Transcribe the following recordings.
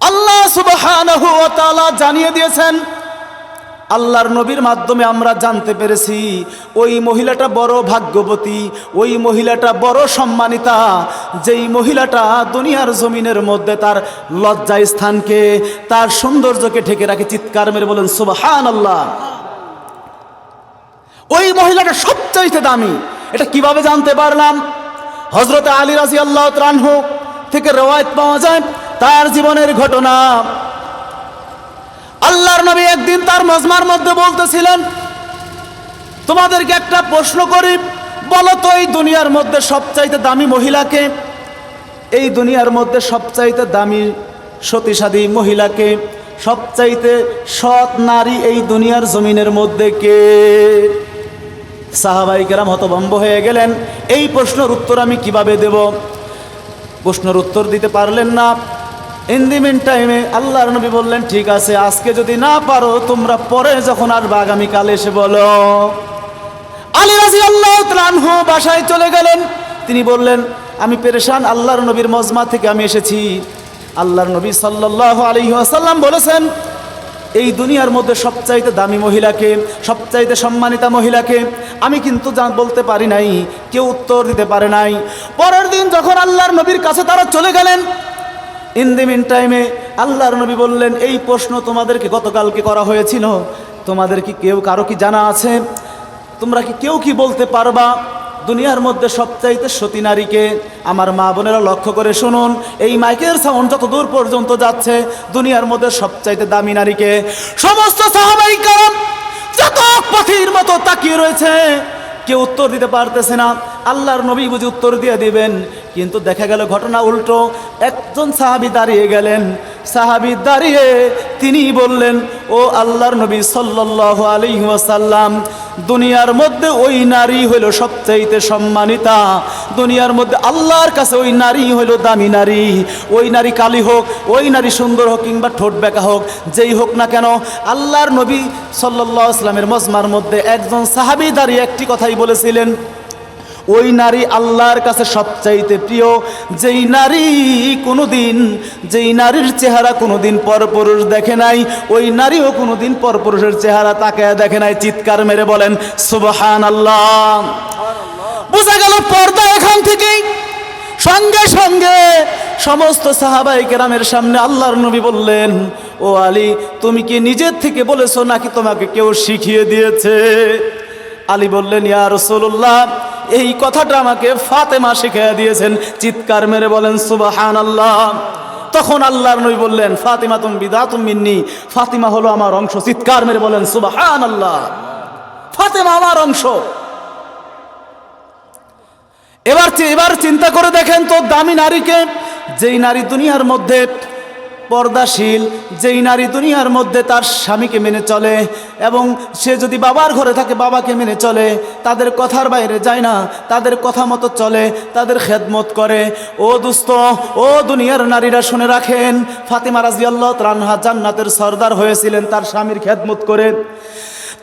আল্লাহ তাআলা জানিয়ে দিয়েছেন, আল্লাহর নবীর মাধ্যমে আমরা জানতে পেরেছি, ওই মহিলাটা বড় ভাগ্যবতী, ওই মহিলাটা বড় সম্মানিতা, যেই মহিলাটা দুনিয়ার জমিনের মধ্যে তার লজ্জা স্থানকে, তার সৌন্দর্যকে ঢেকে রাখে, চিৎকার মেরে বলেন সুবহান আল্লাহ ওই মহিলাটা সবচাইতে দামি, এটা কীভাবে জানতে পারলাম? হজরত আলী রাজি আল্লাহ ত্রানহ থেকে রেওয়ায়ত পাওয়া যায় তার জীবনের ঘটনা। আল্লাহর নবী একদিন তার মজমার মধ্যে বলতেছিলেন, তোমাদেরকে একটা প্রশ্ন করি, বলো তো এই দুনিয়ার মধ্যে সবচাইতে দামি মহিলাকে এই দুনিয়ার মধ্যে সবচাইতে দামি সতীসাধী মহিলাকে সবচাইতে সৎ নারী এই দুনিয়ার জমিনের মধ্যে কে? সাহাবাই কেরাম হতভম্ব হয়ে গেলেন। এই প্রশ্নের উত্তর আমি কীভাবে দেব? প্রশ্নের উত্তর দিতে পারলেন না। ইন দি মিন টাইমে আল্লাহর নবী বললেন, ঠিক আছে, আজকে যদি না পারো, তোমরা পরে যখন আসবে, আগামীকাল এসে বলো। আলী রাজি আল্লাহ ত্রানহু বাসায় চলে গেলেন। তিনি বললেন, আমি পেরেশান, আল্লাহর নবীর মজমা থেকে আমি এসেছি। আল্লাহর নবী সাল্লাহ আলহি আসাল্লাম বলেছেন, এই দুনিয়ার মধ্যে সবচাইতে দামি মহিলাকে, সবচাইতে সম্মানিতা মহিলাকে আমি কিন্তু যা বলতে পারি নাই, কেউ উত্তর দিতে পারে নাই। পরের দিন যখন আল্লাহর নবীর কাছে তারা চলে গেলেন ইন দি মিন টাইমে আল্লাহর নবী বললেন, এই প্রশ্ন তোমাদেরকে গতকালকে করা হয়েছিল। তোমাদের কি কেউ, কারও কি জানা আছে? তোমরা কি কেউ কি বলতে পারবা? দুনিয়ার মধ্যে সবচাইতে সতী নারীকে আমার মা বোনেরা লক্ষ্য করে শুনুন। এই মাইকের সাউন্ড যত দূর পর্যন্ত যাচ্ছে, দুনিয়ার মধ্যে সবচাইতে দামি নারীকে সমস্ত সাহাবাই কারণ যত পাখির মতো তাকিয়ে রয়েছে। কেউ উত্তর দিতে পারতেছে না। আল্লাহর নবী বুঝি উত্তর দিয়ে দিবেন। কিন্তু দেখা গেল ঘটনা উল্টো। একজন সাহাবি দাঁড়িয়ে গেলেন। সাহাবি দাঁড়িয়ে তিনি বললেন, ও আল্লাহর নবী সাল্লাহ আলাইহি ওয়াসাল্লাম দুনিয়ার মধ্যে ওই নারী হইল সবচাইতে সম্মানিতা। দুনিয়ার মধ্যে আল্লাহর কাছে ওই নারী হইল দামি নারী। ওই নারী কালী হোক, ওই নারী সুন্দর হোক কিংবা ঠোঁট বেঁকা হোক, যেই হোক না কেন, আল্লাহর নবী সাল্লাহ ইসলামের মজমার মধ্যে একজন সাহাবি দাঁড়িয়ে একটি কথাই বলেছিলেন ওই নারী আল্লাহর কাছে সবচাইতে প্রিয়। যেই নারী কোনোদিন, যেই নারীর চেহারা কোনোদিন পরপুরুষ দেখে নাই, ওই নারীও কোনোদিন পরপুরুষের চেহারা তাকে দেখে নাই। চিৎকার মেরে বলেন সুবহান আল্লাহ বোঝা গেল পর্দা এখান থেকেই। সঙ্গে সঙ্গে সমস্ত সাহাবাই কেরামের সামনে আল্লাহর নবী বললেন, ও আলী, তুমি কি নিজের থেকে বলেছ নাকি তোমাকে কেউ শিখিয়ে দিয়েছে? আলী বললেন, ইয়া রসুল্লাহ এই কথাটা আমাকে ফাতেমা শিখিয়ে দিয়েছেন। চিৎকার মেরে বলেন সুবাহান আল্লাহ তখন আল্লাহর নই বললেন ফাতিমা তুমি বিদা মিন্নি। ফাতিমা হলো আমার অংশ। চিৎকার মেরে বলেন সুবাহান আল্লাহ ফাতেমা আমার অংশ। এবার এবার চিন্তা করে দেখেন তো, দামি নারীকে, যেই নারী দুনিয়ার মধ্যে পর্দাশীল, যেই নারী দুনিয়ার মধ্যে তার স্বামীকে মেনে চলে এবং সে যদি বাবার ঘরে থাকে, বাবাকে মেনে চলে, তাদের কথার বাইরে যায় না, তাদের কথা মতো চলে, তাদের খেদমত করে। ও দুস্থ ও দুনিয়ার নারীরা শুনে রাখেন, ফাতেমা রাজি রানহা জান্নাতের সর্দার হয়েছিলেন তার স্বামীর খেদমত করে।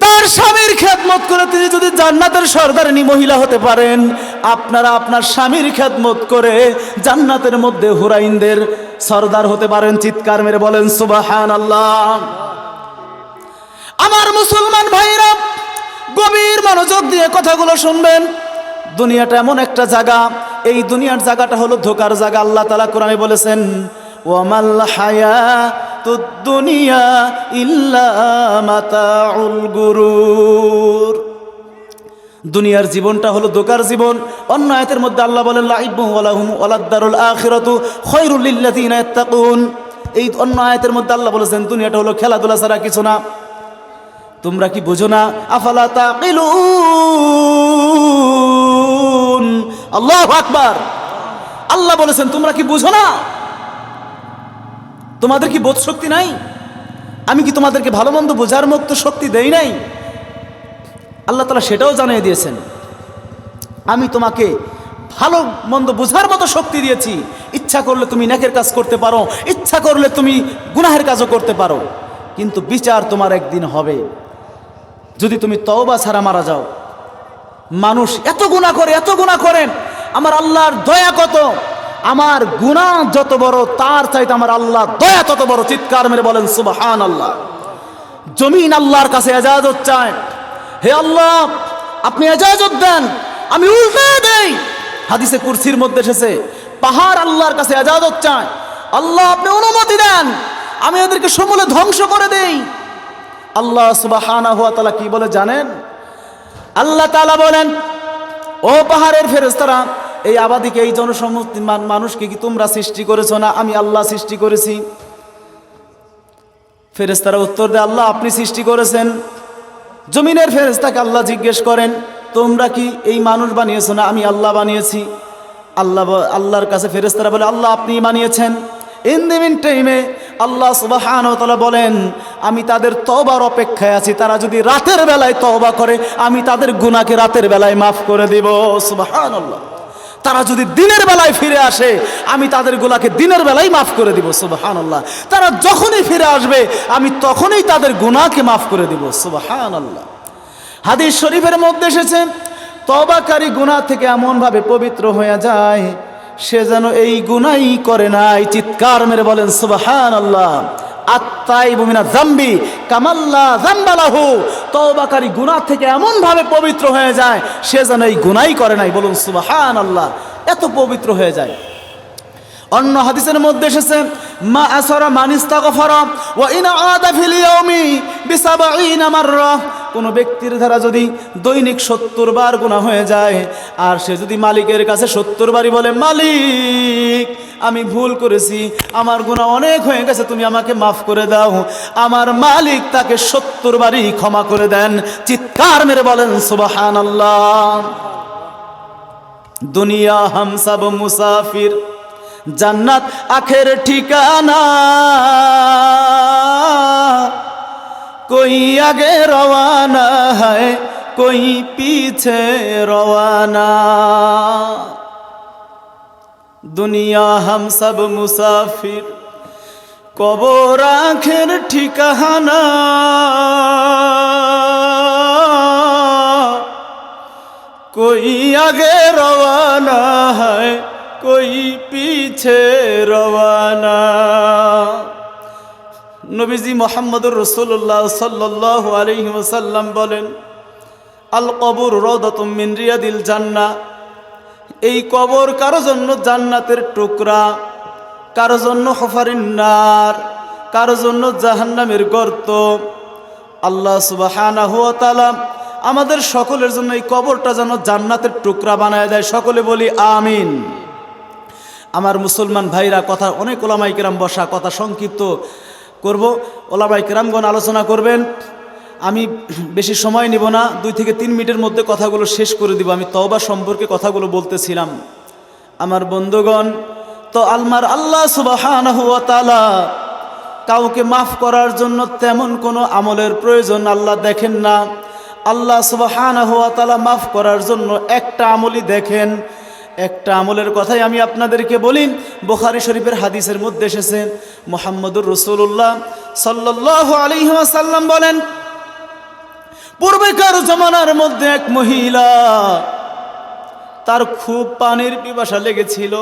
তার স্বামীর খেদমত করে তিনি যদি জান্নাতের সর্দারিনী মহিলা হতে পারেন, আপনারা আপনার স্বামীর খেদমত করে জান্নাতের মধ্যে হুরাইনদের সর্দার হতে পারেন। চিৎকার মেরে বলেন সুবাহান আল্লাহ আমার মুসলমান ভাইরা, গভীর মনোযোগ দিয়ে কথাগুলো শুনবেন। দুনিয়াটা এমন একটা জায়গা, এই দুনিয়ার জায়গাটা হলো ধোকার জায়গা। আল্লাহ তালা কোরআনে বলেছেন ওয়ামাল হায়া দুনিয়া ইল্লা মাতাউল গুরুর। দুনিয়ার জীবনটা হলো দোকার জীবন। অন্য আয়াতের মধ্যে আল্লাহ বলেন, লাইবু ওয়ালাহুম ওয়ালাদ্দারুল আখিরাতু খায়রুল লিল্লাযিনা ইয়াত্তাকুন। এই অন্য আয়াতের মধ্যে আল্লাহ বলেছেন, দুনিয়াটা হলো খেলাধুলা ছাড়া কিছু না। তোমরা কি বুঝো না? আফালা তাকিলুন? আল্লাহু আকবার। আল্লাহ বলেছেন, তোমরা কি বুঝো না? তোমাদের কি বোধ শক্তি নাই? আমি কি তোমাদেরকে ভালো মন্দ বোঝার মতো শক্তি দেই নাই? আল্লাহ তালা সেটাও জানিয়ে দিয়েছেন। আমি তোমাকে ভালো মন্দ বোঝার মতো শক্তি দিয়েছি। ইচ্ছা করলে তুমি নেকের কাজ করতে পারো, ইচ্ছা করলে তুমি গুনাহের কাজও করতে পারো। কিন্তু বিচার তোমার একদিন হবে। যদি তুমি তওবা ছাড়া মারা যাও, মানুষ এত গুণা করে, এত গুণা করেন, আমার আল্লাহর দয়া কত? আমার গুণা যত বড়, তার চাইতে আমার আল্লাহ দয়া তত বড়। চিৎকার মেরে বলেন সুবহান আল্লাহ জমিন আল্লাহর কাছে এজাজত চায়। হে আল্লাহ, আপনি এজাজত দেন, আমি উল্টে দেই। হাদিসে কুরসির মধ্যে এসেছে, পাহাড় আল্লাহর কাছে এজাজত চায়। আল্লাহ, আপনি অনুমতি দেন, আমি এদেরকে সমূলে ধ্বংস করে দেই। আল্লাহ সুবহানাহু ওয়া তাআলা কি বলে জানেন? আল্লাহ তাআলা বলেন, ও পাহাড়ের ফেরেশতারা এই আবাদিকে, এই জনসমুদ্র মানুষকে কি তোমরা সৃষ্টি করেছ না আমি আল্লাহ সৃষ্টি করেছি? ফেরেস্তারা উত্তর দেয়, আল্লাহ আপনি সৃষ্টি করেছেন। জমিনের ফেরেস্তাকে আল্লাহ জিজ্ঞেস করেন, তোমরা কি এই মানুষ বানিয়েছো না আমি আল্লাহ বানিয়েছি? আল্লাহ আল্লাহর কাছে ফেরেস্তারা বলে, আল্লাহ আপনি বানিয়েছেন। ইন দি মিন টাইমে আল্লাহ সুবাহান বলেন, আমি তাদের তবার অপেক্ষায় আছি, তারা যদি রাতের বেলায় তওবা করে, আমি তাদের গুণাকে রাতের বেলায় মাফ করে দিব। সুবাহান আল্লাহ তারা যদি দিনের বেলায় ফিরে আসে, আমি তাদের গুলাকে দিনের বেলায় মাফ করে দিব সুবাহান আল্লাহ তারা যখনই ফিরে আসবে, আমি তখনই তাদের গুনাহকে মাফ করে দিব সুবাহান আল্লাহ হাদিস শরীফের মধ্যে এসেছে, তবাকারী গুনাহ থেকে এমনভাবে পবিত্র হয়ে যায়, সে যেন এই গুণাই করে নাই, চিৎকার মেরে বলেন সুবাহান আল্লাহ আত্মাই বুমিনা জাম্বি কামাল্লা জাম্বালাহু তওবাকারী গুনাহ থেকে এমন ভাবে পবিত্র হয়ে যায়, সে যেন এই গুনাই করে নাই। বলুন সুবাহান আল্লাহ এত পবিত্র হয়ে যায়। অন্য হাদিসের মধ্যে এসেছে, মা আসরা মানিস্তা গফারা ওয়া ইন আদা ফিল ইয়াউমি বিসাবাইনা মাররা। কোন ব্যক্তির দ্বারা যদি দৈনিক সত্তর বার গুনাহ হয়ে যায়, আর সে যদি মালিকের কাছে সত্তর বারই বলে, মালিক, আমি ভুল করেছি, আমার গুনাহ অনেক হয়ে গেছে, তুমি আমাকে মাফ করে দাও। আমার মালিক তাকে সত্তর বারই ক্ষমা করে দেন, চিৎকার মেরে বলেন সুবাহান আল্লাহ দুনিয়া হামসাব মুসাফির জান্নাত আখের ঠিকানা। কই আগে রওয়ানা হয়, কই পিছে রওয়ানা। দুনিয়া হাম সব মুসাফির, কবর আখের ঠিকানা। কই আগে রওয়ানা হয়, কই পিছে রওয়ানা। নবীজি মোহাম্মদুর রসুল্লাহ সাল্লাহ আলহিমসাল্লাম বলেন, আল কবর রদতমিন রিয়াদিল জান্না এই কবর কারও জন্য জান্নাতের টুকরা, কারও জন্য হফারিন্নার কারও জন্য জাহান্নামের গর্ত। আল্লাহ সুবাহানা হুয়া তালাম আমাদের সকলের জন্য এই কবরটা যেন জান্নাতের টুকরা বানায় দেয়। সকলে বলি, আমিন। আমার মুসলমান ভাইরা কথা, অনেক ওলামাই কেরাম বসা, কথা সংক্ষিপ্ত করব। ওলামাই কেরামগণ আলোচনা করবেন। আমি বেশি সময় নিব না, দুই থেকে তিন মিনিটের মধ্যে কথাগুলো শেষ করে দিব। আমি তওবা সম্পর্কে কথাগুলো বলতেছিলাম। আমার বন্ধুগণ, তো আলমার আল্লাহ তাআলা কাউকে মাফ করার জন্য তেমন কোনো আমলের প্রয়োজন আল্লাহ দেখেন না। আল্লাহ তাআলা মাফ করার জন্য একটা আমলই দেখেন। একটা আমলের কথাই আমি আপনাদেরকে বলি বোখারি শরীফের হাদিসের মধ্যে এসেছে, মোহাম্মদুর রসুল্লাহ সাল্লাহ আলিহাসাল্লাম বলেন, পূর্বেকার জমানার মধ্যে এক মহিলা, তার খুব পানির পিপাসা লেগেছিল।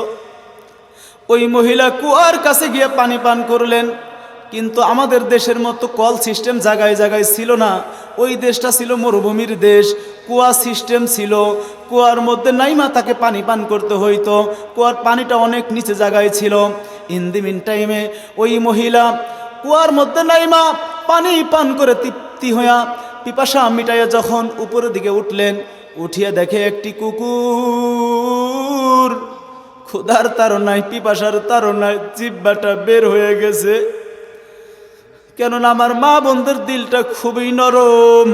ওই মহিলা কুয়ার কাছে গিয়ে পানি পান করলেন, কিন্তু আমাদের দেশের মতো কল সিস্টেম জায়গায় জায়গায় ছিল না। ওই দেশটা ছিল মরুভূমির দেশ কুয়া সিস্টেম ছিল, কুয়ার মধ্যে নাইমা তাকে পানি পান করতে হইতো। কুয়ার পানিটা অনেক নিচে জায়গায় ছিল। ইন দি মিন টাইমে ওই মহিলা কুয়ার মধ্যে নাইমা পানি পান করে তৃপ্তি হইয়া পিপাসা মিটাইয়া যখন উপরের দিকে উঠলেন, উঠিয়া দেখে একটি কুকুর। ক্ষুধার তারনায় পিপাসার তারনায় জিব্বাটা বের হয়ে গেছে। কেননা আমার মা বোনদের দিলটা খুবই নরম।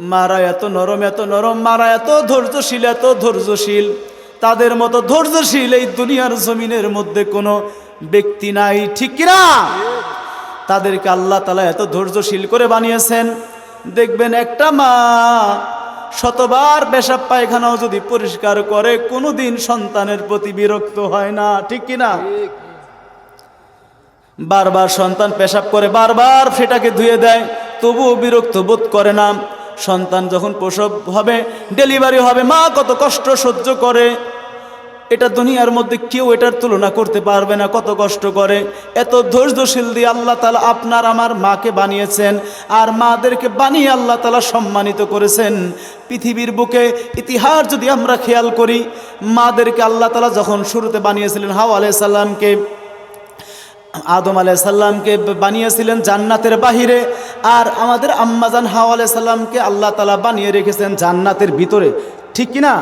মারা এত নরম এত নরম, মারা এত ধৈর্যশীল এত ধৈর্যশীল। তাদের মতো ধৈর্যশীল এই দুনিয়ার জমিনের মধ্যে কোনো ব্যক্তি নাই, ঠিক কিনা? তাদেরকে আল্লাহ তালা এত ধৈর্যশীল করে বানিয়েছেন। দেখবেন একটা মা শতবার পেশাব পায়খানাও যদি পরিষ্কার করে, কোনোদিন সন্তানের প্রতি বিরক্ত হয় না, ঠিক কিনা? বারবার সন্তান পেশাব করে, বারবার সেটাকে ধুয়ে দেয়, তবুও বিরক্ত বোধ করে না। সন্তান যখন প্রসব হবে ডেলিভারি হবে, মা কত কষ্ট সহ্য করে। এটা দুনিয়ার মধ্যে কেউ এটার তুলনা করতে পারবে না, কত কষ্ট করে। এত ধৈর্যশীল দিয়ে আল্লাহ তালা আপনার, আমার মাকে বানিয়েছেন, আর মাদেরকে বানিয়ে আল্লাহ তালা সম্মানিত করেছেন। পৃথিবীর বুকে ইতিহাস যদি আমরা খেয়াল করি, মাদেরকে আল্লাহ তালা যখন শুরুতে বানিয়েছিলেন হাওয়া আলাইহিস সালামকে আদম আলাইসাল্লামকে বানিয়েছিলেন জান্নাতের বাহিরে। আর আমাদের আম্মাজান হাওয়া আলাইসাল্লামকে আল্লাহ তালা বানিয়ে রেখেছেন জান্নাতের ভিতরে। ঠিক কিনা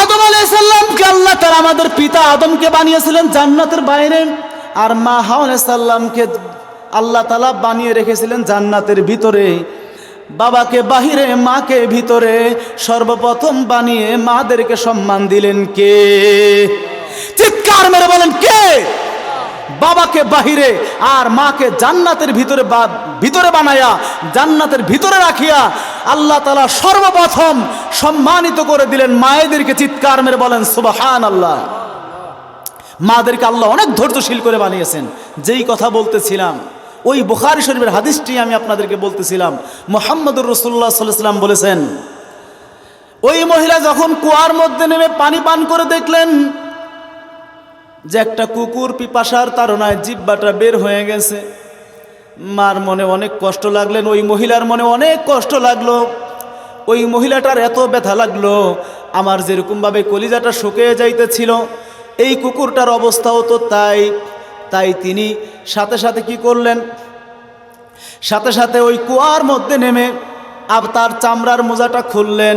আদম আলাইসাল্লামকে আল্লাহ তালা আমাদের পিতা আদমকে বানিয়েছিলেন জান্নাতের বাইরে। আর মা হাওয়া আলাইসাল্লামকে আল্লাহ তালা বানিয়ে রেখেছিলেন জান্নাতের ভিতরে। বাবাকে বাহিরে, মাকে ভিতরে সর্বপ্রথম বানিয়ে মাদেরকে সম্মান দিলেন কে? চিৎকার মেরে বলেন কে? বাবাকে বাহিরে আর মাকে জান্নাতের ভিতরে ভিতরে বানায়া, জান্নাতের ভিতরে রাখিয়া আল্লাহ তালা সর্বপ্রথম সম্মানিত করে দিলেন মায়েদেরকে চিৎকার মেরে বলেন সুবাহান আল্লাহ মাদেরকে আল্লাহ অনেক ধৈর্যশীল করে বানিয়েছেন। যেই কথা বলতেছিলাম, ওই বুখারি শরীফের হাদিসটি আমি আপনাদেরকে বলতেছিলাম। মোহাম্মদুর রসুল্লাহ সাল্লাম বলেছেন, ওই মহিলা যখন কুয়ার মধ্যে নেমে পানি পান করে দেখলেন যে একটা কুকুর পিপাসার তাড়নায় জিব্বাটা বের হয়ে গেছে। মার মনে অনেক কষ্ট লাগলেন ওই মহিলার মনে অনেক কষ্ট লাগল। ওই মহিলাটার এত ব্যথা লাগল, আমার যেরকমভাবে কলিজাটা শুকিয়ে যাইতেছিল, এই কুকুরটার অবস্থাও তো তাই। তাই তিনি সাথে সাথে কি করলেন? সাথে সাথে ওই কুয়ার মধ্যে নেমে আব তার চামড়ার মোজাটা খুললেন।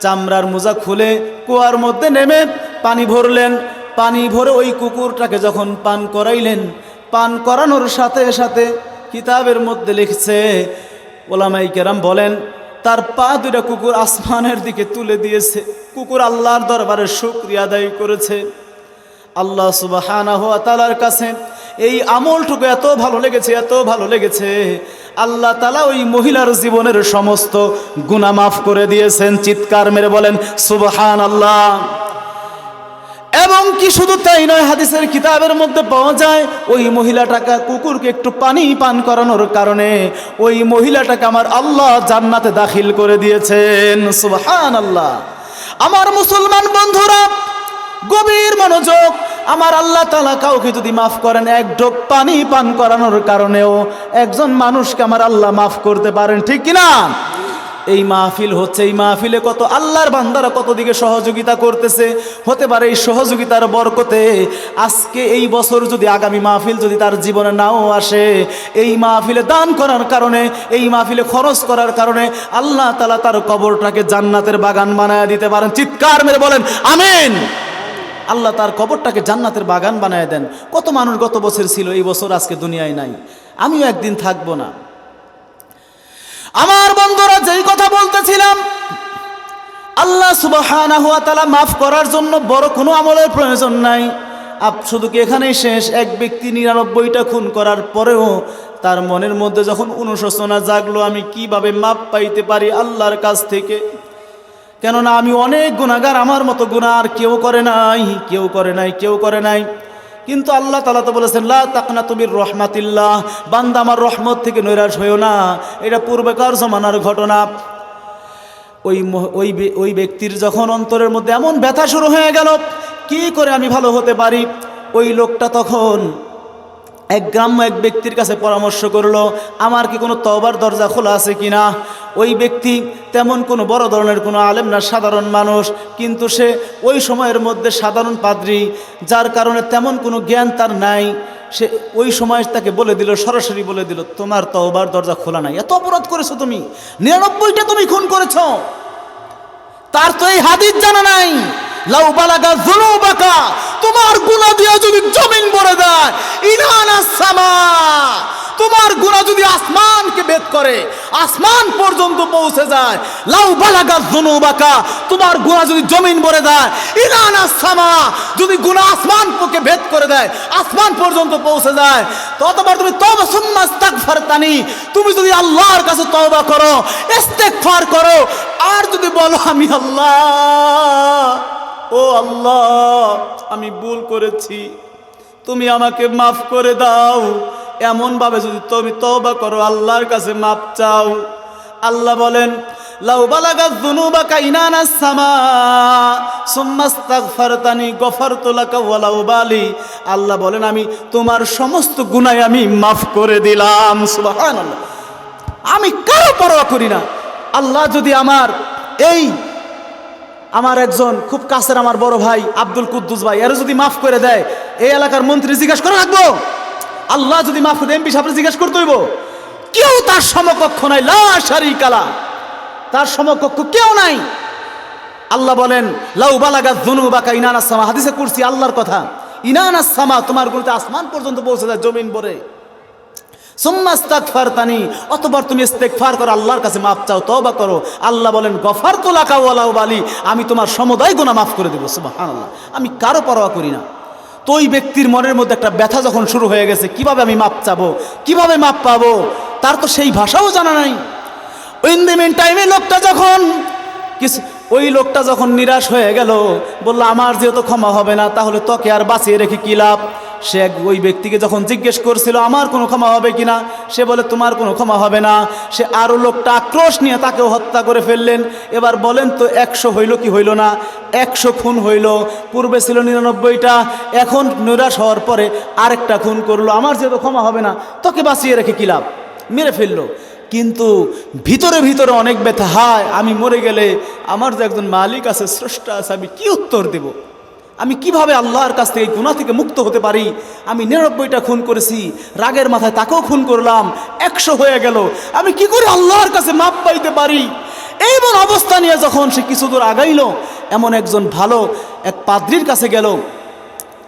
চামড়ার মোজা খুলে কুয়ার মধ্যে নেমে পানি ভরলেন। পানি ভরে ওই কুকুরটাকে যখন পান করাইলেন, পান করানোর সাথে সাথে কিতাবের মধ্যে লিখছে, ওলামাই কেরাম বলেন, তার পা দুটা কুকুর আসমানের দিকে তুলে দিয়েছে। কুকুর আল্লাহর দরবারে শুক্রিয়া আদায় করেছে। আল্লাহ হওয়া তালার কাছে এই আমলটুকু এত ভালো লেগেছে, এত ভালো লেগেছে। আল্লাহ তালা ওই মহিলার জীবনের সমস্ত গুণা মাফ করে দিয়েছেন। চিৎকার মেরে বলেন সুবহান আল্লাহ এবং কি শুধু তাই নয়, হাদিসের কিতাবের মধ্যে পাওয়া যায়, ওই মহিলাটাকে কুকুরকে একটু পানি পান করানোর কারণে ওই মহিলাটাকে আমার আল্লাহ জান্নাতে দাখিল করে দিয়েছেন। সুবহান আল্লাহ আমার মুসলমান বন্ধুরা, গভীর মনোযোগ, আমার আল্লাহ তালা কাউকে যদি মাফ করেন, এক ঢোক পানি পান করানোর কারণেও একজন মানুষকে আমার আল্লাহ মাফ করতে পারেন, ঠিক কিনা? এই মাহফিল হচ্ছে, এই মাহফিলে কত আল্লাহর বান্দারা কত দিকে সহযোগিতা করতেছে, হতে পারে এই সহযোগিতার বরকতে আজকে এই বছর যদি আগামী মাহফিল যদি তার জীবনে নাও আসে, এই মাহফিলে দান করার কারণে, এই মাহফিলে খরচ করার কারণে আল্লাহ তালা তার কবরটাকে জান্নাতের বাগান বানায় দিতে পারেন। চিৎকার মেরে বলেন, আমিন! আল্লাহ তার কবরটাকে জান্নাতের বাগান বানায় দেন। কত মানুষ গত বছর ছিল, এই বছর আজকে দুনিয়ায় নাই। আমিও একদিন থাকব না। আমার বন্ধুরা যেই কথা বলতেছিলাম, আল্লাহ সুবহানাহু ওয়া তাআলা মাফ করার জন্য বড় কোনো আমলের প্রয়োজন নাই। আপ, শুধু কি এখানেই শেষ? এক ব্যক্তি নিরানব্বইটা খুন করার পরেও তার মনের মধ্যে যখন অনুশোচনা জাগলো, আমি কীভাবে মাপ পাইতে পারি আল্লাহর কাছ থেকে? কেননা আমি অনেক গুণাগার আমার মতো গুণা আর কেউ করে নাই, কেউ করে নাই, কেউ করে নাই। কিন্তু আল্লাহ তালা তো বলেছেন, লা তাকনা তুমির রহমাতিল্লাহ। বান্দা আমার রহমত থেকে নৈরাশ হয়েও না। এটা পূর্বেকার জমানার ঘটনা। ওই ওই ওই ব্যক্তির যখন অন্তরের মধ্যে এমন ব্যথা শুরু হয়ে গেল, কি করে আমি ভালো হতে পারি? ওই লোকটা তখন এক গ্রাম্য এক ব্যক্তির কাছে পরামর্শ করল, আমার কি কোনো তবার দরজা খোলা আছে কিনা? ওই ব্যক্তি তেমন কোনো বড় ধরনের কোনো আলেম না, সাধারণ মানুষ, কিন্তু সে ওই সময়ের মধ্যে সাধারণ পাদ্রী, যার কারণে তেমন কোনো জ্ঞান তার নাই। সে ওই সময় তাকে বলে দিল, সরাসরি বলে দিল, তোমার তওবার দরজা খোলা নাই। এত অপরাধ করেছ তুমি, নিরানব্বইটা তুমি খুন করেছ। তার তো এই হাদিস জানা নাই। লাউ বালাগা যুনুবাকা, তোমার গুনাহ দিয়ে যদি জমিন ভরে দেয় ইনানা তোমার গুনাহ যদি আসমানকে ভেদ করে, আসমান পর্যন্ত পৌঁছে যায়। লাউ বালাগা যুনুবাকা, তোমার গুনাহ যদি জমিন ভরে দেয়, ইনানা সামা যদি গুনাহ আসমানকে ভেদ করে দেয়, আসমান পর্যন্ত পৌঁছে যায়। ততবার তুমি তওবা সুম্মা ইস্তাগফারতানি তুমি যদি আল্লাহর কাছে তওবা করো, ইস্তেগফার করো, আর যদি বলো, আমি আল্লাহ, ও আল্লাহ, আমি ভুল করেছি, তুমি আমাকে মাফ করে দাও এমনভাবে যদি তুমি তওবা করো, আল্লাহর কাছে মাপ চাও। আল্লাহ বলেন আল্লাহ বলেন, আমি তোমার সমস্ত গুনাহ আমি মাফ করে দিলাম। আমি কারও পরোয়া করি না। আল্লাহ যদি আমার এই আমার একজন খুব কাছের আমার বড় ভাই আব্দুল কুদ্দুস ভাই এর যদি মাফ করে দেয়, এই এলাকার মন্ত্রী জিজ্ঞাসা করে রাখব। আল্লাহ যদি মাফ করে এমপি সাহেব জিজ্ঞাসা করতে হইব। কেউ তার সমকক্ষ নাই, লা কালা তার সমকক্ষ কেউ নাই। আল্লাহ বলেন, লাউ বালাগা ধনু বাকা ইনানাস সামা। হাদিসে করছি আল্লাহর কথা। ইনানাস সামা, তোমার গুণতে আসমান পর্যন্ত পৌঁছে যায়, জমিন ভরে। সুম্মাস্তাগফার তানি অতবার তুমি ইস্তেগফার করো, আল্লাহর কাছে মাপ চাও, তওবা করো। আল্লাহ বলেন গফার তো লাকা ওয়ালাউ বালি। আমি তোমার সমুদায় গুনাহ মাফ করে দেবো, সুবহানাল্লাহ। আমি কারও পরোয়া করি না। তো ওই ব্যক্তির মনের মধ্যে একটা ব্যথা যখন শুরু হয়ে গেছে, কীভাবে আমি মাপ চাবো? কীভাবে মাপ পাবো? তার তো সেই ভাষাও জানা নাই। ইন দি মেন টাইমে লোকটা যখন কিছু ওই লোকটা যখন নিরাশ হয়ে গেল, বলল, আমার যেহেতু ক্ষমা হবে না, তাহলে তোকে আর বাঁচিয়ে রেখে কি লাভ? সে এক ওই ব্যক্তিকে যখন জিজ্ঞেস করছিল, আমার কোনো ক্ষমা হবে কিনা? সে বলে, তোমার কোনো ক্ষমা হবে না। সে আরও লোকটা আক্রোশ নিয়ে তাকেও হত্যা করে ফেললেন। এবার বলেন তো, একশো হইল কি হইল না? একশো খুন হইল। পূর্বে ছিল নিরানব্বইটা, এখন নিরাশ হওয়ার পরে আরেকটা খুন করল। আমার যেহেতু ক্ষমা হবে না, তোকে বাঁচিয়ে রেখে কি লাভ? মেরে ফেলল। কিন্তু ভিতরে ভিতরে অনেক ব্যথা। হায়, আমি মরে গেলে আমার যে একজন মালিক আছে, স্রষ্টা আছে, আমি কি উত্তর দেব? আমি কীভাবে আল্লাহর কাছ থেকে গুণা থেকে মুক্ত হতে পারি? আমি নিরানব্বইটা খুন করেছি, রাগের মাথায় তাকেও খুন করলাম, একশো হয়ে গেল। আমি কি করে আল্লাহর কাছে মাপ পাইতে পারি? এইমন অবস্থা নিয়ে যখন সে কিছু দূর আগাইল, এমন একজন ভালো এক পাদ্রির কাছে গেল।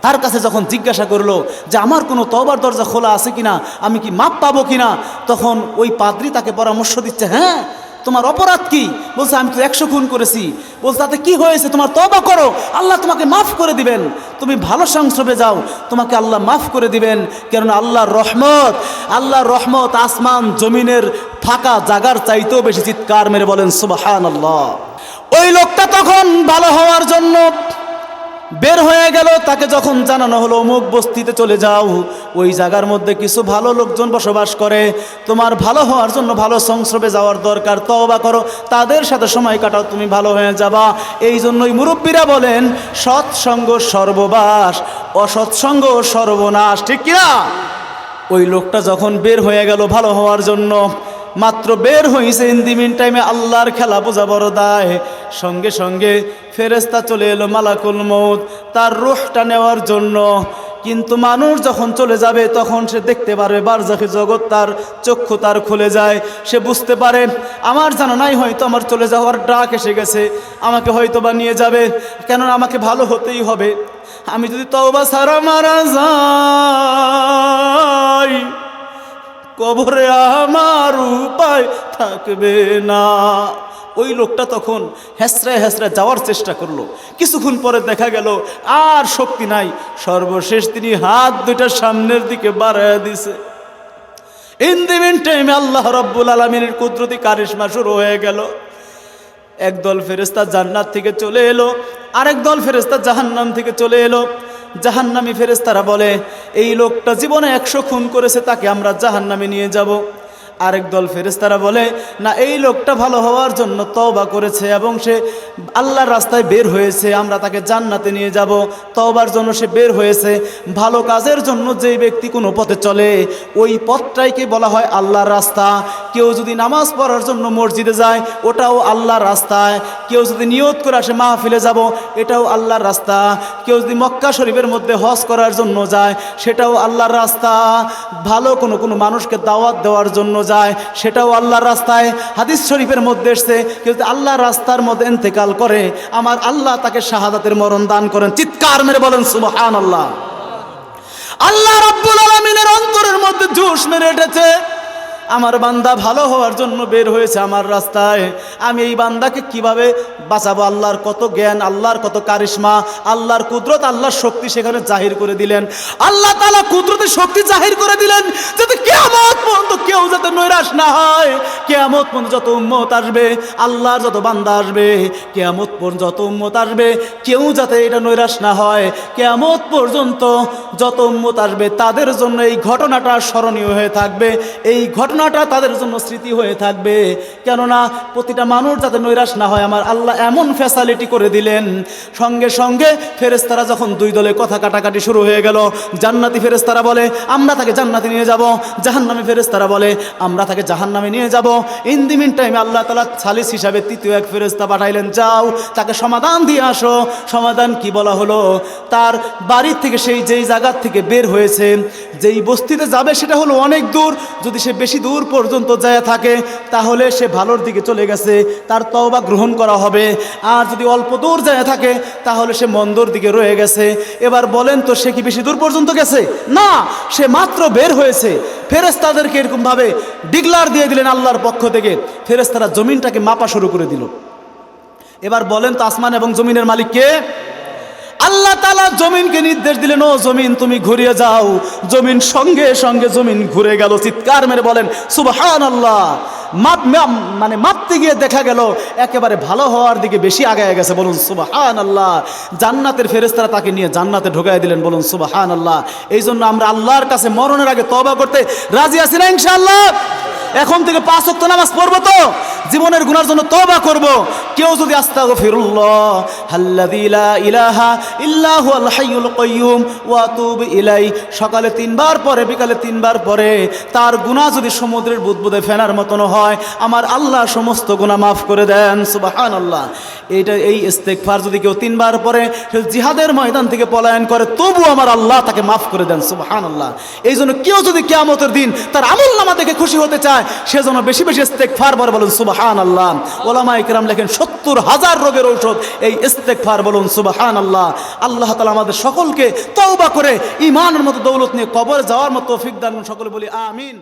তার কাছে যখন জিজ্ঞাসা করল যে, আমার কোনো তবার দরজা খোলা আছে কিনা? আমি কি মাপ পাবো কিনা? তখন ওই পাদ্রি তাকে পরামর্শ দিচ্ছে হ্যাঁ তোমার অপরাধ কি? বলছে, আমি তো একশো খুন করেছি। বলছে, তাতে কি হয়েছে? তোমার তবা করো। আল্লাহ তোমাকে মাফ করে দিবেন। তুমি ভালো সংসবে যাও। তোমাকে আল্লাহ মাফ করে দিবেন। কেননা আল্লাহর রহমত আল্লাহর রহমত আসমান জমিনের ফাঁকা জাগার চাইতেও বেশি চিৎকার মেরে বলেন সুবাহান আল্লাহ ওই লোকটা তখন ভালো হওয়ার জন্য বের হয়ে গেল, তাকে যখন জানানো হলো, অমুক বস্তিতে চলে যাও, ওই জায়গার মধ্যে কিছু ভালো লোকজন বসবাস করে, তোমার ভালো হওয়ার জন্য ভালো সংস্রবে যাওয়ার দরকার, তওবা করো, তাদের সাথে সময় কাটাও, তুমি ভালো হয়ে যাবা। এই জন্যই মুরব্বীরা বলেন, সৎসঙ্গ সর্ববাস, অসৎসঙ্গ সর্বনাশ। ঠিক কিনা? ওই লোকটা যখন বের হয়ে গেল ভালো হওয়ার জন্য, মাত্র বের হয়েছে ইন্দিমিন টাইমে আল্লাহর খেলা বোঝা বড় দায়। সঙ্গে সঙ্গে ফেরেস্তা চলে এলো মালাকুল মৌত তার রুহটা নেওয়ার জন্য। কিন্তু মানুষ যখন চলে যাবে, তখন সে দেখতে পারবে বারজাখি জগৎ তার চক্ষু তার খুলে যায়। সে বুঝতে পারে, আমার জানা নাই হয়তো আমার চলে যাওয়ার ডাক এসে গেছে। আমাকে হয়তো বা নিয়ে যাবে। কেননা আমাকে ভালো হতেই হবে। আমি যদি তওবা সারা মারা যাই, কবরে আমার উপায় থাকবে না। ওই লোকটা তখন হেসরায় হেসরায় যাওয়ার চেষ্টা করল। কিছুক্ষণ পরে দেখা গেল আর শক্তি নাই। সর্বশেষ তিনি হাত দুইটা সামনের দিকে বাড়ায় দিছে। ইন দি মিন টাইমে আল্লাহ রব্বুল আলমিনের কুদরতি কারিশমা শুরু হয়ে গেল। একদল ফেরেস্তা জান্নাত থেকে চলে এলো, আরেক দল ফেরেস্তা জাহান্নাম থেকে চলে এলো। জাহান্নামি ফেরেস্তারা বলে, এই লোকটা জীবনে একশো খুন করেছে, তাকে আমরা জাহান্নামে নিয়ে যাব। আরেক দল ফেরেস্তারা বলে, না, এই লোকটা ভালো হওয়ার জন্য তওবা করেছে এবং সে আল্লাহর রাস্তায় বের হয়েছে, আমরা তাকে জান্নাতে নিয়ে যাব। তওবার জন্য সে বের হয়েছে। ভালো কাজের জন্য যেই ব্যক্তি কোনো পথে চলে, ওই পথটাইকে বলা হয় আল্লাহর রাস্তা? কেউ যদি নামাজ পড়ার জন্য মসজিদে যায়, ওটাও আল্লাহর রাস্তায় কেউ যদি নিয়ত করে আসে মাহফিলে যাব, এটাও আল্লাহর রাস্তা। কেউ যদি মক্কা শরীফের মধ্যে হজ করার জন্য যায়, সেটাও আল্লাহর রাস্তা। ভালো কোনো কোনো মানুষকে দাওয়াত দেওয়ার জন্য যায়, সেটাও আল্লাহর রাস্তায়। হাদিস শরীফের মধ্যে এসছে, কেউ যদি আল্লাহর রাস্তার মধ্যে ইন্তেকাল করে, আমার আল্লাহ তাকে শাহাদাতের মরণ দান করেন। চিৎকার মেরে বলেন সুবহান আল্লাহ আল্লাহ রাব্বুল আলামিনের অন্তরের মধ্যে জোশ মেরে উঠেছে আমার বান্দা ভালো হওয়ার জন্য বের হয়েছে আমার রাস্তায়। আমি এই বান্দাকে কীভাবে বাঁচাবো? আল্লাহর কত জ্ঞান, আল্লাহর কত কারিশমা, আল্লাহর কুদরত, আল্লাহর শক্তি সেখানে জাহির করে দিলেন। আল্লাহ তালা কুদরতের শক্তি জাহির করে দিলেন যাতে কেয়ামত পর্যন্ত কেউ যাতে নৈরাশ না হয়। কেয়ামত পর্যন্ত যত উম্মত আসবে, আল্লাহর যত বান্দা আসবে, কেয়ামত পর্যন্ত যত উম্মত আসবে, কেউ যাতে এটা নৈরাশ না হয়। কেয়ামত পর্যন্ত যত উম্মত আসবে, তাদের জন্য এই ঘটনাটা স্মরণীয় হয়ে থাকবে। এই ঘটনাটা তাদের জন্য স্মৃতি হয়ে থাকবে। কেননা প্রতিটা মানুষ যাতে নৈরাশ না হয়, আমার আল্লাহ এমন ফ্যাসালিটি করে দিলেন। সঙ্গে সঙ্গে ফেরেস্তারা যখন দুই দলে কথা কাটাকাটি শুরু হয়ে গেল, জান্নাতি ফেরেস্তারা বলে, আমরা তাকে জান্নাতে নিয়ে যাব। জাহান্নামী ফেরেস্তারা বলে, আমরা তাকে জাহান্নামে নিয়ে যাব। ইন দি মিন টাইমে আল্লাহ তালা সালিস হিসাবে তৃতীয় এক ফেরেস্তা পাঠাইলেন, যাও, তাকে সমাধান দিয়ে আসো। সমাধান কি বলা হলো? তার বাড়ির থেকে সেই যেই জায়গার থেকে বের হয়েছে, যেই বস্তিতে যাবে সেটা হলো অনেক দূর। যদি সে বেশি দূর পর্যন্ত যায় থাকে, তাহলে সে ভালোর দিকে চলে গেছে, তার তওবা গ্রহণ করা হবে। আর যদি অল্প দূর যায় থাকে, তাহলে সে মন্দর দিকে রয়ে গেছে। এবার বলেন তো, সে কি বেশি দূর পর্যন্ত গেছে? না, সে মাত্র বের হয়েছে। ফেরেস্তাদেরকে এরকমভাবে ডিগলার দিয়ে দিলেন আল্লাহর পক্ষ থেকে। ফেরেস্তারা জমিনটাকে মাপা শুরু করে দিল। এবার বলেন তো, আসমান এবং জমিনের মালিক কে? আল্লাহ তালা জমিনকে নির্দেশ দিলেন, ও জমিন, তুমি ঘুরিয়ে যাও। জমিন সঙ্গে সঙ্গে জমিন ঘুরে গেল, চিৎকার মেরে বলেন সুবহান আল্লাহ মানে মাপতে গিয়ে দেখা গেল, একেবারে ভালো হওয়ার দিকে বেশি আগায় গেছে। বলুন সুবহান আল্লাহ জান্নাতের ফেরেস্তারা তাকে নিয়ে জান্নাতে ঢোকায় দিলেন, বলুন সুবহান আল্লাহ এই জন্য আমরা আল্লাহর কাছে মরণের আগে তবা করতে রাজি আছি না, ইনশাআল্লাহ? এখন থেকে পাঁচ ওয়াক্ত নামাজ পড়ব তো? জীবনের গুনার জন্য তবা করব। কেউ যদি আস্তাগফিরুল্লাহ, হাল্লাযী লা ইলাহা ইল্লা হাইয়ুল কাইয়্যুম ওয়া ইলাই সকালে তিনবার পরে বিকালে তিনবার পরে তার গুনাহ যদি সমুদ্রের বুদবুদে ফেনার মতন হয়, আমার আল্লাহ সমস্ত গুনাহ মাফ করে দেন, সুবহানাল্লাহ। এইটা এই ইস্তেগফার যদি কেউ তিনবার পরে জিহাদের ময়দান থেকে পলায়ন করে তবু আমার আল্লাহ তাকে মাফ করে দেন, সুবহানাল্লাহ। এই জন্য কেউ যদি কেয়ামতের দিন তার আমল নামা দেখে খুশি হতে চায় সে যেন বেশি বেশি ইস্তেগফার বার বলুন সুবাহান আল্লাহ ওলামা ইকরাম লেখেন, সত্তর হাজার রোগের ঔষধ, এই ইস্তেগফার বলুন সুবাহান আল্লাহ আল্লাহ তালা আমাদের সকলকে তওবা করে ইমানের মতো দৌলত নিয়ে কবর যাওয়ার মতো তৌফিক দান সকলে বলি, আমিন।